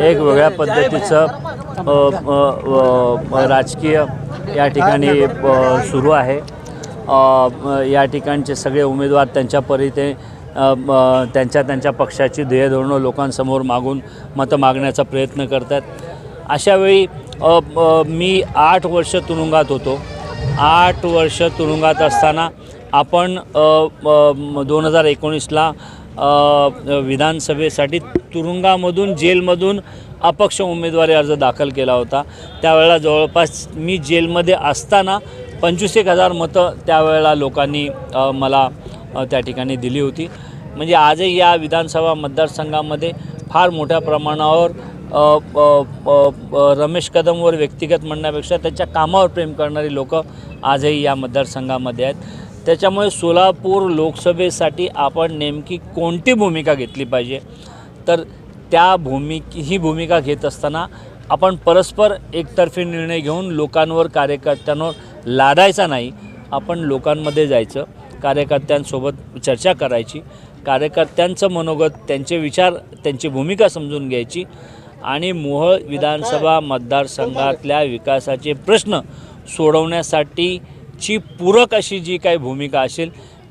एक वेगळ्या पद्धतीचं राजकीय या ठिकाणी सुरू आहे. या ठिकाणचे सगळे उमेदवार त्यांच्या परीने त्यांच्या त्यांच्या पक्षाची ध्येयधोरणं लोकांसमोर मागून मतं मागण्याचा प्रयत्न करतात. अशावेळी मी आठ वर्ष तुरुंगात होतो. आठ वर्ष तुरुंगात असताना आपण दोन हजार एकोणीसला विधानसभेसाठी तुरुंगामधून जेलमधून अपक्ष उमेदवारी अर्ज दाखल केला होता. त्यावेळेला जवळपास मी जेलमध्ये असताना पंचवीस एक हजार मतं त्यावेळेला लोकांनी मला त्या ठिकाणी दिली होती. म्हणजे आजही या विधानसभा मतदारसंघामध्ये फार मोठ्या प्रमाणावर रमेश कदमवर व्यक्तिगत म्हणण्यापेक्षा त्यांच्या कामावर प्रेम करणारी लोक आजही या मतदारसंघामध्ये आहेत. त्याच्यामुळे सोलापूर लोकसभेसाठी आपण नेमकी कोणती भूमिका घेतली पाहिजे? तर त्या भूमिक ही भूमिका घेत असताना आपण परस्पर एकतर्फी निर्णय घेऊन लोकांवर कार्यकर्त्यांवर लादायचा नाही. आपण लोकांमध्ये जायचं कार्यकर्त्यांसोबत चर्चा करायची कार्यकर्त्यांचं मनोगत त्यांचे विचार त्यांची भूमिका समजून घ्यायची आणि मोहळ विधानसभा मतदारसंघातल्या विकासाचे प्रश्न सोडवण्यासाठी ची पूरक अशी जी काही भूमिका असेल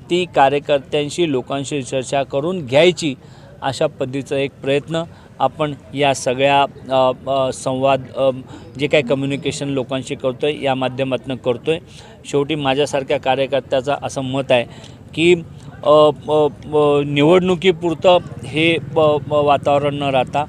ती कार्यकर्त्यांशी लोकांशी चर्चा करून घ्यायची अशा पद्धतीचा एक प्रयत्न आपण या सगळ्या संवाद जे काही कम्युनिकेशन लोकांशी करतो आहे या माध्यमातून करतो आहे शेवटी माझ्यासारख्या कार्यकर्त्याचं असं मत आहे की निवडणुकीपुरतं हे वातावरण न राहता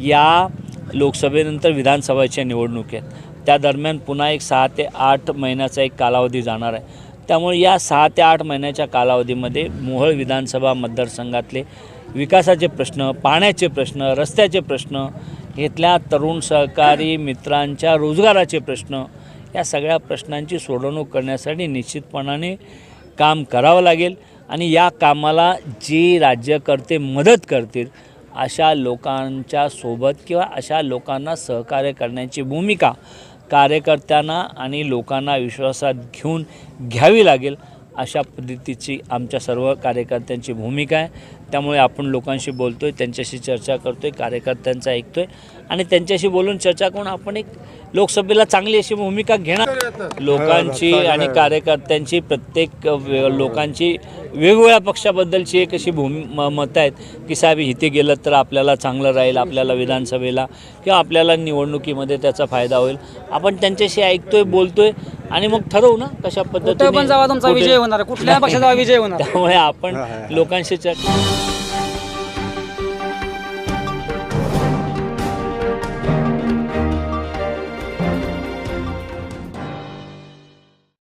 या लोकसभेनंतर विधानसभेच्या निवडणूक आहेत त्या दरम्यान पुन्हा एक सहा ते आठ महिन्याचा एक कालावधी जाणार आहे. त्यामुळे या सहा ते आठ महिन्याच्या कालावधीमध्ये मोहोळ विधानसभा मतदारसंघातले विकासाचे प्रश्न पाण्याचे प्रश्न रस्त्याचे प्रश्न इथल्या तरुण सहकारी मित्रांच्या रोजगाराचे प्रश्न या सगळ्या प्रश्नांची सोडवणूक करण्यासाठी निश्चितपणाने काम करावं लागेल आणि या कामाला जे राज्यकर्ते मदत करतील अशा लोकांच्या सोबत किंवा अशा लोकांना सहकार्य करण्याची भूमिका कार्यकर्त्यांना आणि लोकांना विश्वासात घेऊन घ्यावी लागेल. अशा पद्धतीची आमच्या सर्व कार्यकर्त्यांची भूमिका आहे. त्यामुळे आपण लोकांशी बोलतो आहे त्यांच्याशी चर्चा करतो आहे कार्यकर्त्यांचं ऐकतो आहे आणि त्यांच्याशी बोलून चर्चा करून आपण एक लोकसभेला चांगली अशी भूमिका घेणार. लोकांची आणि कार्यकर्त्यांची प्रत्येक लोकांची वेगवेगळ्या पक्षाबद्दलची एक अशी भूमी मतं आहेत की साहेब इथे गेलं तर आपल्याला चांगलं राहील आपल्याला विधानसभेला किंवा आपल्याला निवडणुकीमध्ये त्याचा फायदा होईल. आपण त्यांच्याशी ऐकतोय बोलतोय आणि मग ठरवू ना कशा कुठे पद्धतीने पण जावा तुमचा कुठे- विजय होणार कुठल्या पक्षाचा विजय होणार. त्यामुळे आपण लोकांशी चर्चा